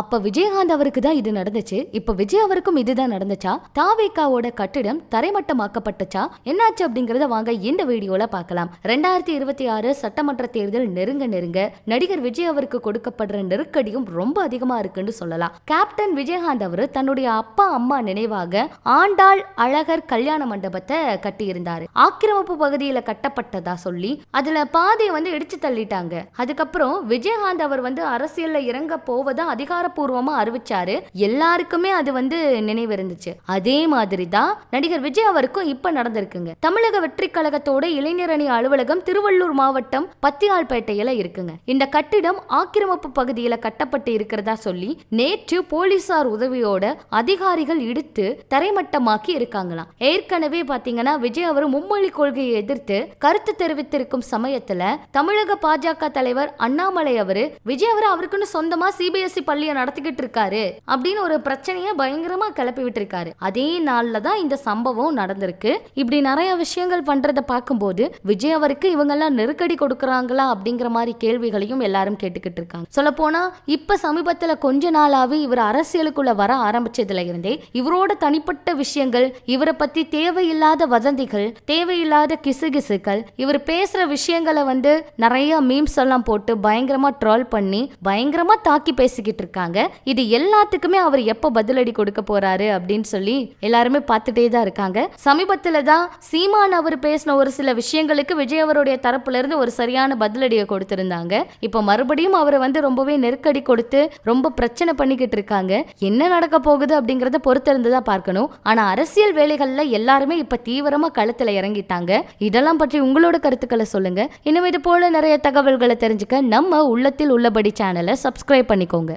அப்ப விஜயகாந்த் அவருக்கு தான் இது நடந்துச்சு. இப்ப விஜய் அவருக்கும் இதுதான் நடந்துச்சா? தாவேக்காவோட கட்டிடம் தரைமட்டமாக்கப்பட்டுச்சா? என்னாச்சு அப்படிங்கறத வாங்க இந்த வீடியோல பார்க்கலாம். ரெண்டாயிரத்தி இருபத்தி ஆறு சட்டமன்ற தேர்தல் நெருங்க நெருங்க நடிகர் விஜய் அவருக்கு கொடுக்கப்படுற நெருக்கடியும் ரொம்ப அதிகமா இருக்குன்னு சொல்லலாம். கேப்டன் விஜயகாந்த் அவர் தன்னுடைய அப்பா அம்மா நினைவாக ஆண்டாள் அழகர் கல்யாண மண்டபத்தை கட்டியிருந்தாரு. ஆக்கிரமிப்பு பகுதியில கட்டப்பட்டதா சொல்லி அதுல பாதையை வந்து இடிச்சு தள்ளிட்டாங்க. அதுக்கப்புறம் விஜயகாந்த் அவர் வந்து அரசியல்ல இறங்க போவதா அதிகாரப்பூர்வமாக அறிவிச்சாரு. எல்லாருக்குமே அது வந்து நினைவு இருந்துச்சு. அதே மாதிரி தான் நடிகர் விஜய் அவருக்கும் இப்ப நடந்திருக்குங்க. தமிழக வெற்றி கழகத்தோட இளைஞர் அணி அலுவலகம் திருவள்ளூர் மாவட்டம் பத்தியால்பேட்டையில இருக்குங்க. இந்த கட்டிடம் ஆக்கிரமிப்பு பகுதியில கட்டப்பட்டு இருக்கிறதா சொல்லி நேற்று போலீசார் உதவியோட அதிகாரிகள் இடித்து தரைமட்டமாக்கி இருக்காங்களாம். ஏற்கனவே பாத்தீங்கன்னா விஜய் அவர் மும்மொழி கொள்கையை எதிர்த்து கருத்து தெரிவித்திருக்கும் சமயத்துல தமிழக பாஜக தலைவர் அண்ணாமலை அவரு விஜய் அவர் அவருக்குன்னு சொந்தமா சிபிஎஸ்இ பள்ளியை நடத்திக்கிட்டு இருக்காரு அப்படின்னு ஒரு பிரச்சனையை பயங்கரமா கிளப்பி விட்டுருக்காரு. அதே நாள்ல தான் இந்த சம்பவம் நடந்திருக்கு. இப்படி நிறைய விஷயங்கள் பண்றதை பார்க்கும்போது விஜய் அவருக்கு இவங்கெல்லாம் நெருக்கடி கொடுக்குறாங்களா அப்படிங்கிற மாதிரி கேள்விகளையும் எல்லாரும் கேட்டுக்கிட்டு இருக்காங்க சொல்ல போனா இப்ப சமீபத்துல கொஞ்ச நாளாவே இவர் அரசியலுக்குள்ள வர ஆரம்பிச்சதுல இருந்தே இவரோட தனிப்பட்ட விஷயங்கள் இவரை பத்தி தேவையில்லாத வதந்திகள் தேவையில்லாத கிசுகிசுக்கள் இவர் பேசுற விஷயங்களை வந்து நிறைய மீம்ஸ் எல்லாம் போட்டு பயங்கரமா ட்ரால் பண்ணி பயங்கரமா தாக்கி பேசிக்கிட்டு இருக்காங்க. இது எல்லாத்துக்குமே அவர் எப்ப பதிலடி கொடுக்க போறாரு அப்படின்னு சொல்லி எல்லாருமே பார்த்துட்டே தான் இருக்காங்க. சமீபத்துல தான் சீமான் அவர் பேசின ஒரு சில விஷயங்களுக்கு விஜய் அவருடைய தரப்புல இருந்து ஒரு சரியான பதிலடியை கொடுத்திருந்தாங்க. இப்போ மறுபடியும் அவரை வந்து ரொம்பவே நெருக்கடி கொடுத்து ரொம்ப பிரச்சனை பண்ணிக்கிட்டு இருக்காங்க. என்ன நடக்க போகுது அப்படிங்கறத பொறுத்திருந்துதான் பார்க்கணும். ஆனா அரசியல் வேலைகள்ல எல்லாருமே இப்ப தீவிரமா களத்துல இறங்கிட்டாங்க. இதெல்லாம் பற்றி உங்களோட கருத்துக்களை சொல்லுங்க. இன்னும் இது போல நிறைய தகவல்களை தெரிஞ்சுக்க நம்ம உள்ளத்தில் உள்ளபடி சேனலை சப்ஸ்கிரைப் பண்ணிக்கோங்க.